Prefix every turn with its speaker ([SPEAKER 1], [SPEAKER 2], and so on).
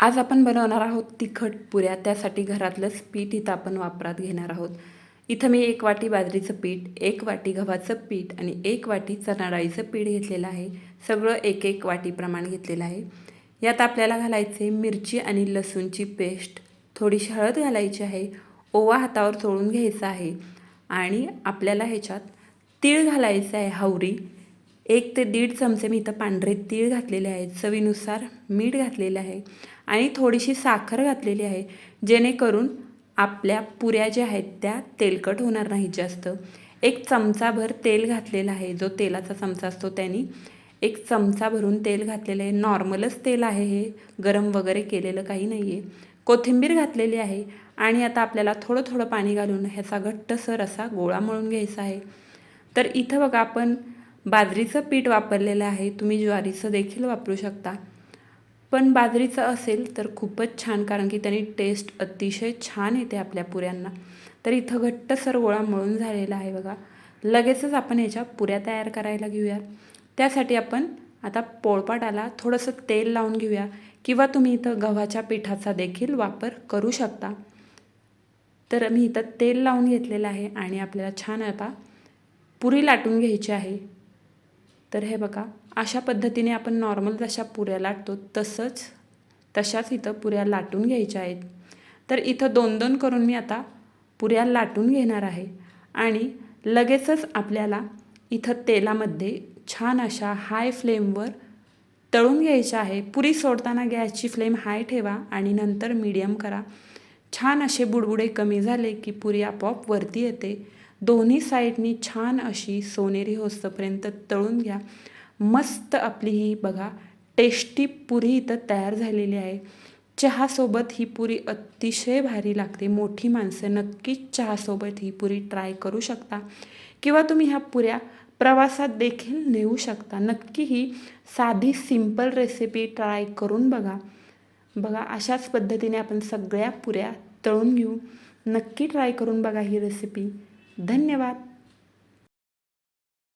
[SPEAKER 1] आज आपण बनवणार आहोत तिखट पुऱ्या. त्यासाठी घरातलंच पीठ इथं आपण वापरात घेणार आहोत. इथं मी एक वाटी बाजरीचं पीठ एक वाटी गव्हाचं पीठ आणि एक वाटी चणा डाळीचं पीठ घेतलेलं आहे. सगळं एक एक वाटी प्रमाण घेतलेलं आहे. यात आपल्याला घालायचे मिरची आणि लसूणची पेस्ट. थोडीशी हळद घालायची आहे. ओवा हातावर चोळून घ्यायचा आहे. आणि आपल्याला ह्याच्यात तीळ घालायचं आहे हावरी एक ते दीड चमचे मी इथं पांढरे तीळ घातलेले आहेत. चवीनुसार मीठ घातलेलं आहे आणि थोडीशी साखर घातलेली आहे जेणेकरून आपल्या पुऱ्या ज्या आहेत त्या तेलकट होणार नाहीत जास्त. एक चमचाभर तेल घातलेला आहे. जो तेलाचा चमचा असतो त्यांनी एक चमचा भरून तेल घातलेलं आहे. नॉर्मलच तेल आहे हे. गरम वगैरे केलेलं काही नाही आहे कोथिंबीर घातलेली आहे आणि आता आपल्याला थोडं थोडं पाणी घालून ह्याचा घट्टसर असा गोळा मळून घ्यायचा आहे. तर इथं बघा आपण बाजरीचं पीठ वापरलेलं आहे. तुम्ही ज्वारीचं देखील वापरू शकता. पण बाजरीचं असेल तर खूपच छान कारण की त्यांनी टेस्ट अतिशय छान येते आपल्या पुऱ्यांना. तर इथं घट्ट गोळा मळून झालेला आहे बघा. लगेचच आपण ह्याच्या पुऱ्या तयार करायला घेऊया. त्यासाठी आपण आता पोळपाटाला थोडंसं तेल लावून घेऊया किंवा तुम्ही इथं गव्हाच्या पिठाचा देखील वापर करू शकता. तर मी इथं तेल लावून घेतलेलं आहे आणि आपल्याला छान आता पुरी लाटून घ्यायची आहे. तर हे बघा अशा पद्धतीने आपण नॉर्मल जशा पुऱ्या लाटतो तसंच तशाच इथं पुऱ्या लाटून घ्यायच्या आहेत. तर इथं दोन दोन करून मी आता पुऱ्या लाटून घेणार आहे. आणि लगेचच आपल्याला इथं तेलामध्ये छान अशा हाय फ्लेमवर तळून घ्यायच्या आहे. पुरी सोडताना गॅसची फ्लेम हाय ठेवा आणि नंतर मीडियम करा. छान असे बुडबुडे कमी झाले की पुरी आपोआप वरती येते. दोन्ही साईडनी छान अशी सोनेरी होस्तपर्यंत तळून घ्या. मस्त आपली ही बघा टेस्टी पुरी इथं तयार झालेली आहे. चहासोबत ही पुरी अतिशय भारी लागते. मोठी माणसं नक्कीच चहासोबत ही पुरी ट्राय करू शकता. किंवा तुम्ही ह्या पुऱ्या प्रवासात देखील नेऊ शकता. नक्की ही साधी सिंपल रेसिपी ट्राय करून बघा. बघा अशाच पद्धतीने आपण सगळ्या पुऱ्या तळून घेऊ. नक्की ट्राय करून बघा ही रेसिपी धन्यवाद.